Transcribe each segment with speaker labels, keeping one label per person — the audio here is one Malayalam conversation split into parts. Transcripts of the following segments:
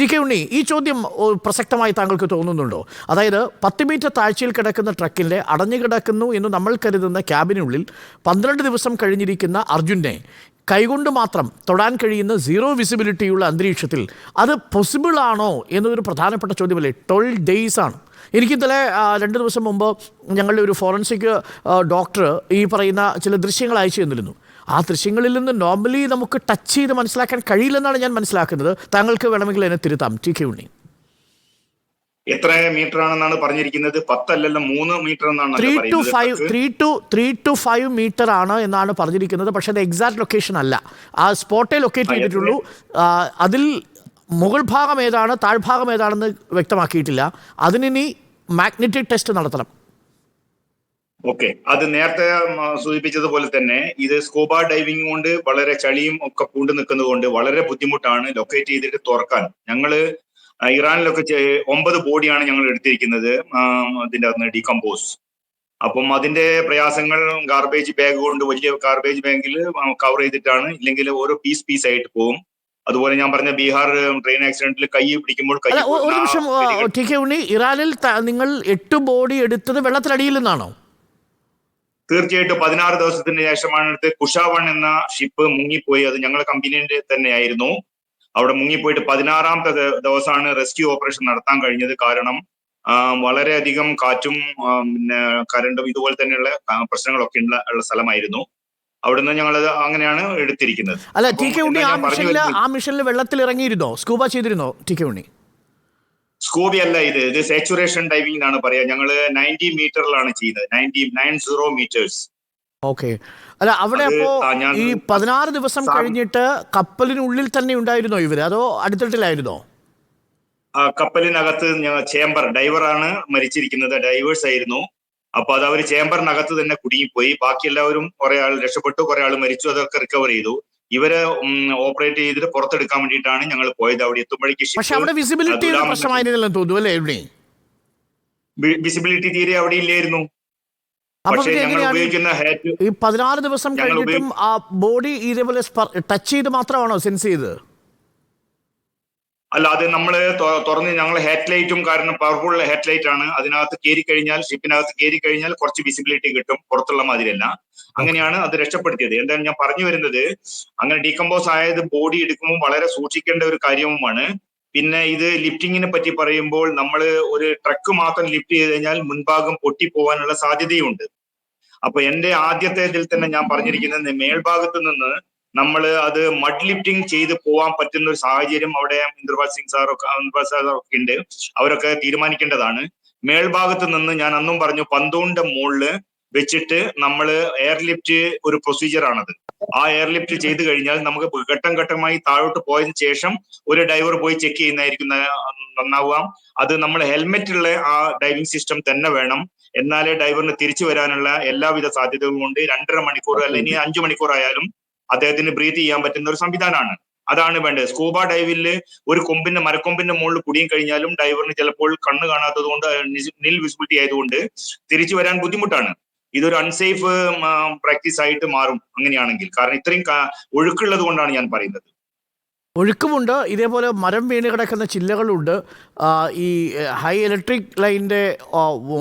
Speaker 1: ടി കെ ഉണ്ണി ഈ ചോദ്യം പ്രസക്തമായി താങ്കൾക്ക് തോന്നുന്നുണ്ടോ? അതായത് പത്ത് മീറ്റർ താഴ്ചയിൽ കിടക്കുന്ന ട്രക്കിന്റെ അടഞ്ഞു കിടക്കുന്നു എന്ന് നമ്മൾ കരുതുന്ന ക്യാബിനുള്ളിൽ പന്ത്രണ്ട് ദിവസം കഴിഞ്ഞിരിക്കുന്ന അർജുനെ കൈകൊണ്ട് മാത്രം തൊടാൻ കഴിയുന്ന സീറോ വിസിബിലിറ്റിയുള്ള അന്തരീക്ഷത്തിൽ അത് പോസിബിൾ ആണോ എന്നൊരു പ്രധാനപ്പെട്ട ചോദ്യമല്ലേ? ട്വൽവ് ഡേയ്സ് ആണ്. എനിക്ക് ഇന്നലെ രണ്ട് ദിവസം മുമ്പ് ഞങ്ങളുടെ ഒരു ഫോറൻസിക് ഡോക്ടർ ഈ പറയുന്ന ചില ദൃശ്യങ്ങൾ അയച്ചു തന്നിരുന്നു. ആ ദൃശ്യങ്ങളിൽ നിന്ന് നോർമലി നമുക്ക് ടച്ച് ചെയ്ത് മനസ്സിലാക്കാൻ കഴിയില്ലെന്നാണ് ഞാൻ മനസ്സിലാക്കുന്നത്. താങ്കൾക്ക് വേണമെങ്കിൽ എന്നെ തിരുത്താം. T K Unni.
Speaker 2: എത്ര മീറ്റർ ആണെന്നാണ് പറഞ്ഞിരിക്കുന്നത്? പത്തല്ലല്ലോ മൂന്ന് മീറ്റർ എന്നാണ്
Speaker 1: three two. Five three two three two five metre ആണ് എന്നാണ് പറഞ്ഞിരിക്കുന്നത്. പക്ഷെ അത് എക്സാക്ട് ലൊക്കേഷൻ അല്ല. ആ സ്പോട്ടേ ലൊക്കേറ്റ് ചെയ്തിട്ടുള്ളൂ. അതിൽ മുകൾ ഭാഗം ഏതാണ് താഴ്ഭാഗം ഏതാണെന്ന് വ്യക്തമാക്കിയിട്ടില്ല. അതിനി മാഗ്നറ്റിക് ടെസ്റ്റ് നടത്തണം.
Speaker 2: ഓക്കെ. അത് നേരത്തെ സൂചിപ്പിച്ചതുപോലെ തന്നെ ഇത് സ്കൂബ ഡൈവിംഗ് കൊണ്ട് വളരെ ചളിയും ഒക്കെ പൂണ്ടു നിൽക്കുന്നത് കൊണ്ട് വളരെ ബുദ്ധിമുട്ടാണ് ലൊക്കേറ്റ് ചെയ്തിട്ട് തുറക്കാൻ. ഞങ്ങൾ ഇറാനിലൊക്കെ ഒമ്പത് ബോഡിയാണ് ഞങ്ങൾ എടുത്തിരിക്കുന്നത് അതിന്റെ അകത്ത് ഡീകമ്പോസ്. അപ്പം അതിന്റെ പ്രയാസങ്ങൾ ഗാർബേജ് ബാഗ് കൊണ്ട് വലിയ ഗാർബേജ് ബാഗിൽ കവർ ചെയ്തിട്ടാണ് ഇല്ലെങ്കിൽ ഓരോ പീസ് പീസ് ആയിട്ട് പോകും. അതുപോലെ ഞാൻ പറഞ്ഞ ബീഹാർ ട്രെയിൻ ആക്സിഡന്റിൽ കൈ പിടിക്കുമ്പോൾ
Speaker 1: ഒരു നിമിഷം ഉണ്ണി ഇറാനിൽ നിങ്ങൾ എട്ട് ബോഡി എടുത്തത് വെള്ളത്തിലടിയിൽ നിന്നാണോ?
Speaker 2: തീർച്ചയായിട്ടും പതിനാറ് ദിവസത്തിന് ശേഷമാണ് അടുത്ത് കുഷാവൺ എന്ന ഷിപ്പ് മുങ്ങിപ്പോയി. അത് ഞങ്ങളുടെ കമ്പനീന്റെ തന്നെയായിരുന്നു. അവിടെ മുങ്ങിപ്പോയിട്ട് പതിനാറാമത്തെ ദിവസമാണ് റെസ്ക്യൂ ഓപ്പറേഷൻ നടത്താൻ കഴിഞ്ഞത്. കാരണം വളരെയധികം കാറ്റും പിന്നെ കരണ്ടും ഇതുപോലെ തന്നെയുള്ള പ്രശ്നങ്ങളൊക്കെ ഉള്ള ഉള്ള സ്ഥലമായിരുന്നു. അവിടുന്ന് ഞങ്ങൾ അങ്ങനെയാണ് എടുത്തിരിക്കുന്നത്.
Speaker 1: അല്ല ടി കെ ഉണ്ണി ആ മിഷനിൽ ആ മിഷനിൽ വെള്ളത്തിൽ ഇറങ്ങിയിരുന്നോ സ്കൂബ ചെയ്തിരുന്നോ ടി കെ ഉണ്ണി?
Speaker 2: സ്കൂബി അല്ല ഇത്. ഇത് സാച്ചുറേഷൻ ഡൈവിംഗ് എന്നാണ് പറയാ. ഞങ്ങൾ നയന്റി മീറ്ററിലാണ് ചെയ്യുന്നത് ninety nine zero metres
Speaker 1: okay അല്ല അവിടെ അപ്പോ ഈ പതിനാറ് ദിവസം കഴിഞ്ഞിട്ട് കപ്പലിനുള്ളിൽ തന്നെ ഉണ്ടായിരുന്നോ ഇവർ? അതോ അടുത്തിട്ടില്ലായിരുന്നോ
Speaker 2: കപ്പലിനകത്ത് ഞങ്ങൾ ചേംബർ ഡൈവറാണ് മരിച്ചിരിക്കുന്നത്. ഡൈവേഴ്സ് ആയിരുന്നു. അപ്പൊ അത് അവർ ചേംബറിനകത്ത് തന്നെ കുടുങ്ങിപ്പോയി. ബാക്കി എല്ലാവരും കുറെ ആൾ രക്ഷപ്പെട്ടു. കുറെ ആൾ മരിച്ചു. അതൊക്കെ റിക്കവർ ചെയ്തു. ഇവരെ ഓപ്പറേറ്റ് ചെയ്തിട്ട് പുറത്തെടുക്കാൻ വേണ്ടിയിട്ടാണ് ഞങ്ങൾ പോയത്. അവിടെ എത്തുമ്പോഴേക്ക്
Speaker 1: പക്ഷെ അവിടെ വിസിബിലിറ്റി പ്രശ്നമായിരുന്നില്ലെന്ന് തോന്നുന്നു അല്ലേ എവിടെ?
Speaker 2: വിസിബിലിറ്റി തീരെ അവിടെ ഇല്ലായിരുന്നു.
Speaker 1: ഈ പതിനാറ് ദിവസം കഴിഞ്ഞിട്ടും ആ ബോഡി ഇതേപോലെ ടച്ച് ചെയ്ത് മാത്രമാണോ സെൻസ് ചെയ്തത്?
Speaker 2: അല്ല അത് നമ്മൾ തുറന്ന് ഞങ്ങൾ ഹെഡ്ലൈറ്റും കാരണം പവർഫുൾ ഹെഡ് ലൈറ്റ് ആണ് അതിനകത്ത് കയറി കഴിഞ്ഞാൽ ഷിപ്പിനകത്ത് കയറി കഴിഞ്ഞാൽ കുറച്ച് വിസിബിലിറ്റി കിട്ടും. പുറത്തുള്ള മാതിരിയല്ല. അങ്ങനെയാണ് അത് രക്ഷപ്പെടുത്തിയത്. എന്തായാലും ഞാൻ പറഞ്ഞു വരുന്നത് അങ്ങനെ ഡീകമ്പോസ് ആയത് ബോഡി എടുക്കുമ്പോൾ വളരെ സൂക്ഷിക്കേണ്ട ഒരു കാര്യവുമാണ്. പിന്നെ ഇത് ലിഫ്റ്റിങ്ങിനെ പറ്റി പറയുമ്പോൾ നമ്മൾ ഒരു ട്രക്ക് മാത്രം ലിഫ്റ്റ് ചെയ്ത് കഴിഞ്ഞാൽ മുൻഭാഗം പൊട്ടിപ്പോവാനുള്ള സാധ്യതയുണ്ട്. അപ്പൊ എന്റെ ആദ്യത്തെ ഇതിൽ തന്നെ ഞാൻ പറഞ്ഞിരിക്കുന്നത് മേൽഭാഗത്ത് നിന്ന് നമ്മൾ അത് മഡ് ലിഫ്റ്റിംഗ് ചെയ്ത് പോകാൻ പറ്റുന്ന ഒരു സാഹചര്യം അവിടെ ഇന്ദ്രപാൽ സിംഗ് സാറൊക്കെ ഇന്ദ്രപാൽ ഒക്കെ ഉണ്ട്. അവരൊക്കെ തീരുമാനിക്കേണ്ടതാണ്. മേൽഭാഗത്ത് നിന്ന് ഞാൻ അന്നും പറഞ്ഞു പന്തൂണിന്റെ മുകളിൽ വെച്ചിട്ട് നമ്മൾ എയർ ലിഫ്റ്റ് ഒരു പ്രൊസീജിയർ ആണത്. ആ എയർ ലിഫ്റ്റ് ചെയ്ത് കഴിഞ്ഞാൽ നമുക്ക് ഘട്ടം ഘട്ടമായി താഴോട്ട് പോയതിനു ശേഷം ഒരു ഡൈവർ പോയി ചെക്ക് ചെയ്യുന്നതായിരിക്കും നന്നാവുക അത് നമ്മൾ ഹെൽമെറ്റ് ഉള്ള ആ ഡൈവിംഗ് സിസ്റ്റം തന്നെ വേണം. എന്നാലേ ഡൈവറിന് തിരിച്ചു വരാനുള്ള എല്ലാവിധ സാധ്യതകളും ഉണ്ട്. രണ്ടര മണിക്കൂർ അല്ലെങ്കിൽ അഞ്ചു മണിക്കൂർ ആയാലും അദ്ദേഹത്തിന് ബ്രീത്ത് ചെയ്യാൻ പറ്റുന്ന ഒരു സംവിധാനമാണ്. അതാണ് വേണ്ടത്. സ്കൂബ ഡൈവിൽ ഒരു കൊമ്പിന്റെ മരക്കൊമ്പിന്റെ മുകളിൽ കുടിയും കഴിഞ്ഞാലും ഡൈവറിന് ചിലപ്പോൾ കണ്ണ് കാണാത്തത് കൊണ്ട് നിൽ വിസിബിലിറ്റി ആയതുകൊണ്ട് തിരിച്ചു വരാൻ ബുദ്ധിമുട്ടാണ്. ഇതൊരു അൺസേഫ് പ്രാക്ടീസ് ആയിട്ട് മാറും അങ്ങനെയാണെങ്കിൽ. കാരണം ഇത്രയും ഒഴുക്കുള്ളത് കൊണ്ടാണ് ഞാൻ പറയുന്നത്.
Speaker 1: ഒഴുക്കുമുണ്ട്. ഇതേപോലെ മരം വീണ് കിടക്കുന്ന ചില്ലകളുണ്ട്. ഈ ഹൈ ഇലക്ട്രിക് ലൈനിന്റെ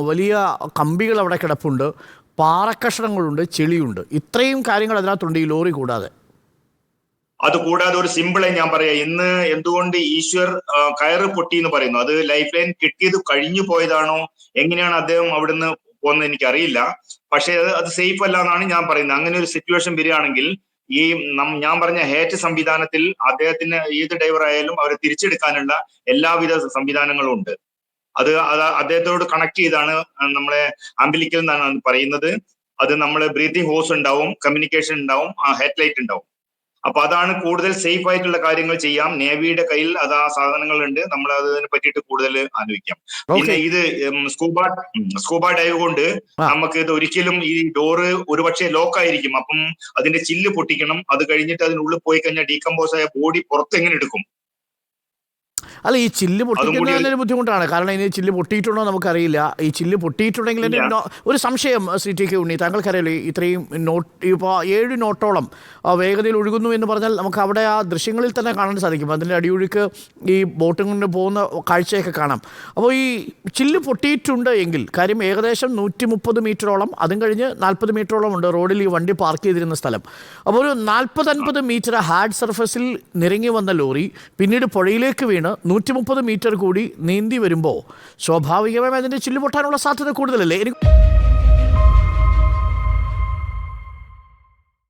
Speaker 1: വലിയ കമ്പികൾ അവിടെ കിടപ്പുണ്ട്. പാറക്കഷണങ്ങളുണ്ട് ചെളിയുണ്ട്. ഇത്രയും കാര്യങ്ങൾ അതിനകത്തുണ്ട് ഈ ലോറി കൂടാതെ.
Speaker 2: അത് കൂടാതെ ഒരു സിമ്പിളെ ഞാൻ പറയാം. ഇന്ന് എന്തുകൊണ്ട് ഈശ്വർ കയറ് പൊട്ടി എന്ന് പറയുന്നു? അത് ലൈഫ് ലൈൻ കിട്ടിയത് കഴിഞ്ഞു പോയതാണോ? എങ്ങനെയാണ് അദ്ദേഹം അവിടുന്ന് പോകുന്നത് എനിക്ക് അറിയില്ല പക്ഷേ അത് അത് സേഫ് അല്ല എന്നാണ് ഞാൻ പറയുന്നത്. അങ്ങനെ ഒരു സിറ്റുവേഷൻ വരികയാണെങ്കിൽ ഈ ഞാൻ പറഞ്ഞ ഹേറ്റ് സംവിധാനത്തിൽ അദ്ദേഹത്തിന് ഏത് ഡ്രൈവർ ആയാലും അവരെ തിരിച്ചെടുക്കാനുള്ള എല്ലാവിധ സംവിധാനങ്ങളും ഉണ്ട്. അത് അദ്ദേഹത്തോട് കണക്ട് ചെയ്താണ് നമ്മളെ ആംബിലിക്കൽ എന്നാണ് പറയുന്നത്. അത് നമ്മളെ ബ്രീത്തിങ് ഹോസ് ഉണ്ടാവും കമ്മ്യൂണിക്കേഷൻ ഉണ്ടാവും ഹെഡ്ലൈറ്റ് ഉണ്ടാവും. അപ്പൊ അതാണ് കൂടുതൽ സേഫ് ആയിട്ടുള്ള കാര്യങ്ങൾ ചെയ്യാം. നേവിയുടെ കയ്യിൽ അത് ആ സാധനങ്ങൾ ഉണ്ട് നമ്മൾ അതിനെ പറ്റിയിട്ട് കൂടുതൽ ആലോചിക്കാം. പിന്നെ ഇത് സ്കൂബ സ്കൂബ ഡൈവ് കൊണ്ട് നമുക്ക് ഇത് ഒരിക്കലും ഈ ഡോറ് ഒരുപക്ഷെ ലോക്ക് ആയിരിക്കും. അപ്പം അതിന്റെ ചില്ല് പൊട്ടിക്കണം. അത് കഴിഞ്ഞിട്ട് അതിനുള്ളിൽ പോയി കഴിഞ്ഞാൽ ഡീകമ്പോസ് ആയ ബോഡി പുറത്ത് എങ്ങനെ എടുക്കും?
Speaker 1: അല്ല ഈ ചില്ല് പൊട്ടിക്കുന്നതിന് ബുദ്ധിമുട്ടാണ്. കാരണം ഇനി ചില്ല് പൊട്ടിയിട്ടുണ്ടോ നമുക്കറിയില്ല. ഈ ചില്ല് പൊട്ടിയിട്ടുണ്ടെങ്കിൽ എന്റെ ഒരു സംശയം സി ടി കെ ഉണ്ണി. താങ്കൾക്കറിയാലോ ഈ ഇത്രയും നോട്ട് ഇപ്പോൾ ഏഴ് നോട്ടോളം വേഗതയിൽ ഒഴുകുന്നു എന്ന് പറഞ്ഞാൽ നമുക്ക് അവിടെ ആ ദൃശ്യങ്ങളിൽ തന്നെ കാണാൻ സാധിക്കും. അതിന്റെ അടിയൊഴുക്ക് ഈ ബോട്ടും കൊണ്ട് പോകുന്ന കാഴ്ചയൊക്കെ കാണാം. അപ്പോൾ ഈ ചില്ല് പൊട്ടിയിട്ടുണ്ട് എങ്കിൽ കാര്യം ഏകദേശം നൂറ്റി മുപ്പത് മീറ്ററോളം അതും കഴിഞ്ഞ് നാൽപ്പത് മീറ്ററോളം ഉണ്ട് റോഡിൽ ഈ വണ്ടി പാർക്ക് ചെയ്തിരുന്ന സ്ഥലം. അപ്പോൾ ഒരു നാൽപ്പത് അൻപത് മീറ്റർ ഹാർഡ് സർഫസിൽ നിരങ്ങി വന്ന ലോറി പിന്നീട് പുഴയിലേക്ക് വീണ് നൂറ്റി മുപ്പത് മീറ്റർ കൂടി നീന്തി വരുമ്പോൾ സ്വാഭാവികമായും അതിന്റെ ചില്ലുപൊട്ടാനുള്ള സാധ്യത കൂടുതലല്ലേ? എനിക്ക്